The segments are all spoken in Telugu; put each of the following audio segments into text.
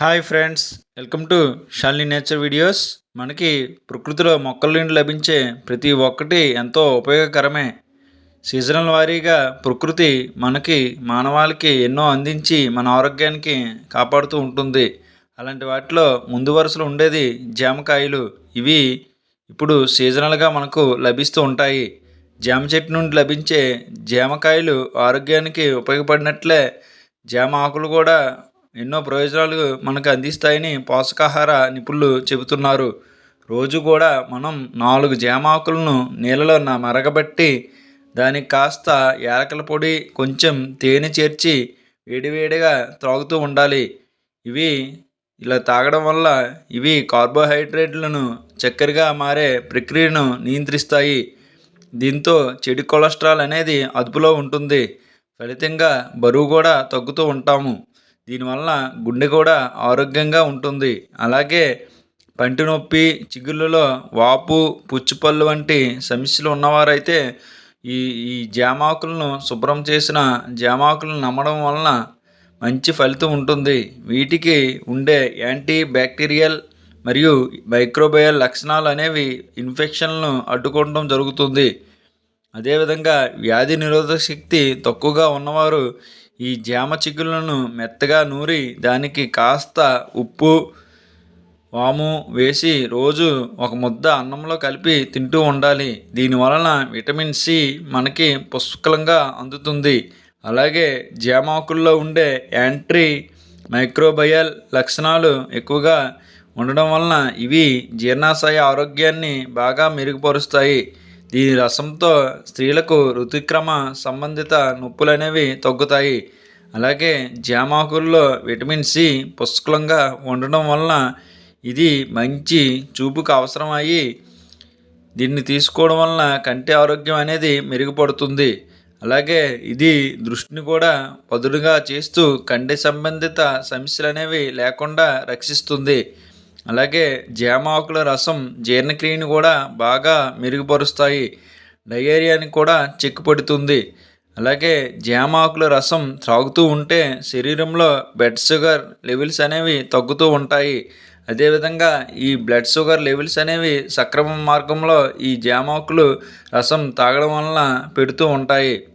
Hi friends welcome to Shalini nature videos మనకి ప్రకృతిలో మొక్కల నుండి లభించే ప్రతి ఒక్కటి ఎంతో ఉపయోగకరమే. సీజనల్ వారీగా ప్రకృతి మనకి మానవాళికి ఎన్నో అందించి మన ఆరోగ్యానికి కాపాడుతూ ఉంటుంది. అలాంటి వాటిలో ముందు వరుసలో ఉండేది జామకాయలు. ఇవి ఇప్పుడు సీజనల్గా మనకు లభిస్తూ ఉంటాయి. జామ చెట్టు నుండి లభించే జామకాయలు ఆరోగ్యానికి ఉపయోగపడినట్లే జామ ఆకులు కూడా ఎన్నో ప్రయోజనాలు మనకు అందిస్తాయని పోషకాహార నిపుణులు చెబుతున్నారు. రోజు కూడా మనం నాలుగు జామ ఆకులను నీళ్ళలో నా దానికి కాస్త యాలకల పొడి కొంచెం తేనె చేర్చి వేడివేడిగా త్రాగుతూ ఉండాలి. ఇవి ఇలా తాగడం వల్ల ఇవి కార్బోహైడ్రేట్లను చక్కెరగా మారే ప్రక్రియను నియంత్రిస్తాయి. దీంతో చెడు కొలెస్ట్రాల్ అనేది అదుపులో ఉంటుంది. ఫలితంగా బరువు కూడా తగ్గుతూ ఉంటాము. దీనివల్ల గుండె కూడా ఆరోగ్యంగా ఉంటుంది. అలాగే పంటి నొప్పి చిగుళ్ళలో వాపు పుచ్చిపళ్ళు వంటి సమస్యలు ఉన్నవారైతే ఈ ఈ జామాకులను శుభ్రం చేసిన జామాకులను నమ్మడం వలన మంచి ఫలితం ఉంటుంది. వీటికి ఉండే యాంటీ బ్యాక్టీరియల్ మరియు మైక్రోబయల్ లక్షణాలు అనేవి ఇన్ఫెక్షన్లను అడ్డుకోవడం జరుగుతుంది. అదేవిధంగా వ్యాధి నిరోధక శక్తి తక్కువగా ఉన్నవారు ఈ జామ చిగుళ్ళను మెత్తగా నూరి దానికి కాస్త ఉప్పు వాము వేసి రోజు ఒక ముద్ద అన్నంలో కలిపి తింటూ ఉండాలి. దీనివలన విటమిన్ సి మనకి పుష్కలంగా అందుతుంది. అలాగే జామాకుల్లో ఉండే యాంట్రీ మైక్రోబయల్ లక్షణాలు ఎక్కువగా ఉండడం వలన ఇవి జీర్ణాశయ ఆరోగ్యాన్ని బాగా మెరుగుపరుస్తాయి. దీని రసంతో స్త్రీలకు ఋతుక్రమ సంబంధిత నొప్పులు అనేవి తగ్గుతాయి. అలాగే జామాకుల్లో విటమిన్ సి పుష్కలంగా ఉండడం వలన ఇది మంచి చూపుకు అవసరం అయ్యి దీన్ని తీసుకోవడం వలన కంటి ఆరోగ్యం అనేది మెరుగుపడుతుంది. అలాగే ఇది దృష్టిని కూడా పదునుగా చేస్తూ కంటి సంబంధిత సమస్యలు అనేవి లేకుండా రక్షిస్తుంది. అలాగే జామ ఆకుల రసం జీర్ణక్రియను కూడా బాగా మెరుగుపరుస్తాయి. డయేరియాని కూడా చిక్కుపడుతుంది. అలాగే జామ ఆకుల రసం త్రాగుతూ ఉంటే శరీరంలో బ్లడ్ షుగర్ లెవెల్స్ అనేవి తగ్గుతూ ఉంటాయి. అదేవిధంగా ఈ బ్లడ్ షుగర్ లెవెల్స్ అనేవి సక్రమ మార్గంలో ఈ జామాకులు రసం తాగడం వలన పెడుతూ ఉంటాయి.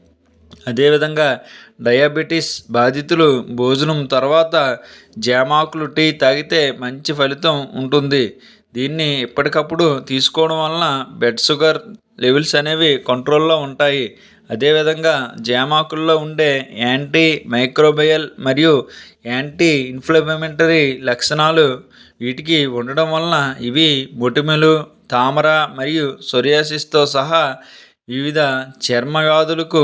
అదేవిధంగా డయాబెటీస్ బాధితులు భోజనం తర్వాత జామాకులు టీ తాగితే మంచి ఫలితం ఉంటుంది. దీన్ని ఎప్పటికప్పుడు తీసుకోవడం వలన బ్లడ్ షుగర్ లెవెల్స్ అనేవి కంట్రోల్లో ఉంటాయి. అదేవిధంగా జామాకుల్లో ఉండే యాంటీ మైక్రోబయల్ మరియు యాంటీ ఇన్ఫ్లమేటరీ లక్షణాలు వీటికి ఉండడం వలన ఇవి మొటిమలు తామర మరియు సొరియాసిస్తో సహా వివిధ చర్మ వ్యాధులకు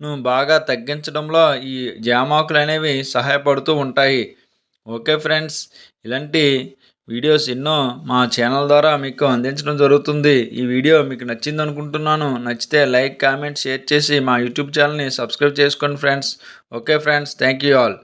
ను బాగా తగ్గించడంలో ఈ జామాకులు అనేవి సహాయపడుతూ ఉంటాయి. ఓకే ఫ్రెండ్స్ ఇలాంటి వీడియోస్ ఎన్నో మా ఛానల్ ద్వారా మీకు అందించడం జరుగుతుంది. ఈ వీడియో మీకు నచ్చింది అనుకుంటున్నాను. నచ్చితే లైక్ కామెంట్ షేర్ చేసి మా యూట్యూబ్ ఛానల్ని సబ్స్క్రైబ్ చేసుకోండి friends. Okay friends thank you all.